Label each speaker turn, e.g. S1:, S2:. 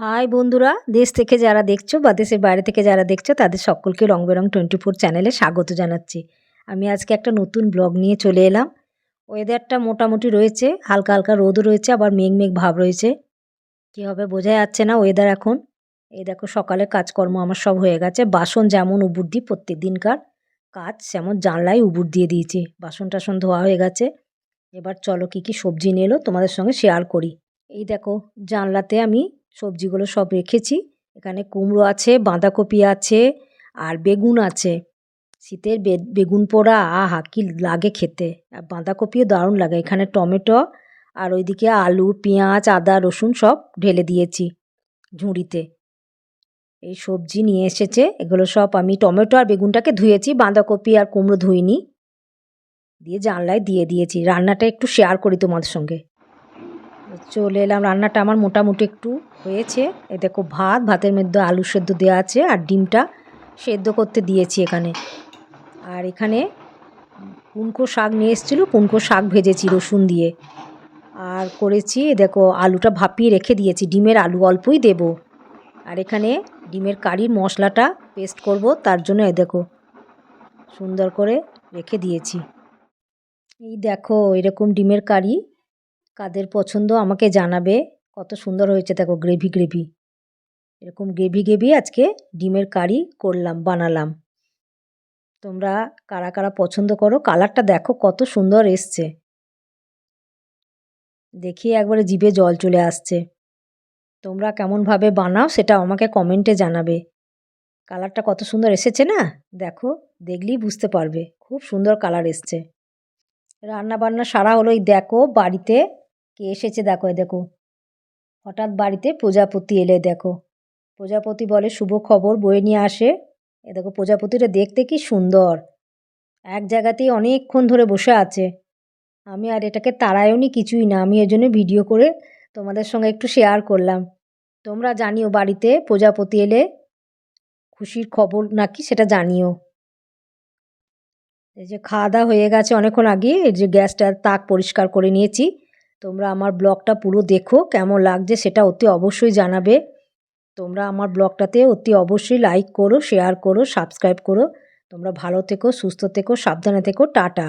S1: High বন্ধুরা, দেশ থেকে যারা দেখছ বা দেশের বাইরে থেকে যারা দেখছ, তাদের সকলকে রং বেরং টোয়েন্টি ফোর চ্যানেলে স্বাগত জানাচ্ছি। আমি আজকে একটা নতুন ব্লগ নিয়ে চলে এলাম। ওয়েদারটা মোটামুটি রয়েছে, হালকা হালকা রোদও রয়েছে, আবার মেঘ মেঘ ভাব রয়েছে। কী হবে বোঝা যাচ্ছে না ওয়েদার এখন। এই দেখো, সকালে কাজকর্ম আমার সব হয়ে গেছে। বাসন যেমন উবুর দিই প্রত্যেক দিনকার কাজ যেমন জানলায় উবুর দিয়ে দিয়েছি। বাসন টাসন ধোয়া হয়ে গেছে। এবার চলো কী কী সবজি নিয়ে এলো তোমাদের সঙ্গে শেয়ার করি। এই দেখো, জানলাতে আমি সবজিগুলো সব রেখেছি। এখানে কুমড়ো আছে, বাঁধাকপি আছে আর বেগুন আছে। শীতের বেগুন পোড়া, আহা, কি লাগে খেতে। আর বাঁধাকপিও দারুণ লাগে। এখানে টমেটো আর ওইদিকে আলু, পেঁয়াজ, আদা, রসুন সব ঢেলে দিয়েছি ঝুড়িতে। এই সবজি নিয়ে এসেছে। এগুলো সব আমি টমেটো আর বেগুনটাকে ধুয়েছি, বাঁধাকপি আর কুমড়ো ধুইনি। দিয়ে জানলায় দিয়ে দিয়েছি। রান্নাটা একটু শেয়ার করি তোমাদের সঙ্গে। চলে এলাম, রান্নাটা আমার মোটামুটি একটু হয়েছে। এ দেখো ভাত, ভাতের মধ্যে আলু সেদ্ধ দেওয়া আছে আর ডিমটা সেদ্ধ করতে দিয়েছি এখানে। আর এখানে কুনকো শাক নিয়ে এসেছিল কুনকো শাক ভেজেছি রসুন দিয়ে। আর করেছি দেখো আলুটা ভাপিয়ে রেখে দিয়েছি, ডিমের আলু অল্পই দেব। আর এখানে ডিমের কারির মশলাটা পেস্ট করব, তার জন্য এ দেখো সুন্দর করে রেখে দিয়েছি। এই দেখো এরকম ডিমের কারি কাদের পছন্দ আমাকে জানাবে। কত সুন্দর হয়েছে, দেখো, গ্রেভি গ্রেভি। এরকম গ্রেভি গ্রেভি আজকে ডিমের কারি করলাম, বানালাম। তোমরা কারা কারা পছন্দ করো, কালারটা দেখো, কত সুন্দর এসছে। দেখিয়ে একবারে জিভে জল চলে আসছে। তোমরা কেমনভাবে বানাও সেটা আমাকে কমেন্টে জানাবে। কালারটা কত সুন্দর এসেছে না? দেখো, দেখলেই বুঝতে পারবে। খুব সুন্দর কালার এসছে। রান্না বান্না সারা হলো এই দেখো, বাড়িতে কে এসেছে দেখো দেখো। হঠাৎ বাড়িতে প্রজাপতি এলে, দেখো। প্রজাপতি বলে, শুভ খবর বয়ে নিয়ে আসে। এ দেখো, প্রজাপতিটা দেখতে কি সুন্দর। এক জায়গাতেই অনেকক্ষণ ধরে বসে আছে। আমি আর এটাকে তাড়ায়ওনি কিছুই না, আমি এজন্য ভিডিও করে তোমাদের সঙ্গে একটু শেয়ার করলাম। তোমরা জানিও, বাড়িতে প্রজাপতি এলে খুশির খবর নাকি সেটা জানিও। এই যে খাওয়া দাওয়া হয়ে গেছে, অনেকক্ষণ আগে এই যে গ্যাসটার তাক পরিষ্কার করে নিয়েছি। তোমরা আমার ব্লগটা পুরো দেখো, কেমন লাগছে সেটা অতি অবশ্যই জানাবে। তোমরা আমার ব্লগটাতে অতি অবশ্যই লাইক করো শেয়ার করো সাবস্ক্রাইব করো। তোমরা ভালো থেকো, সুস্থ থেকো, সাবধানে থেকো, টাটা।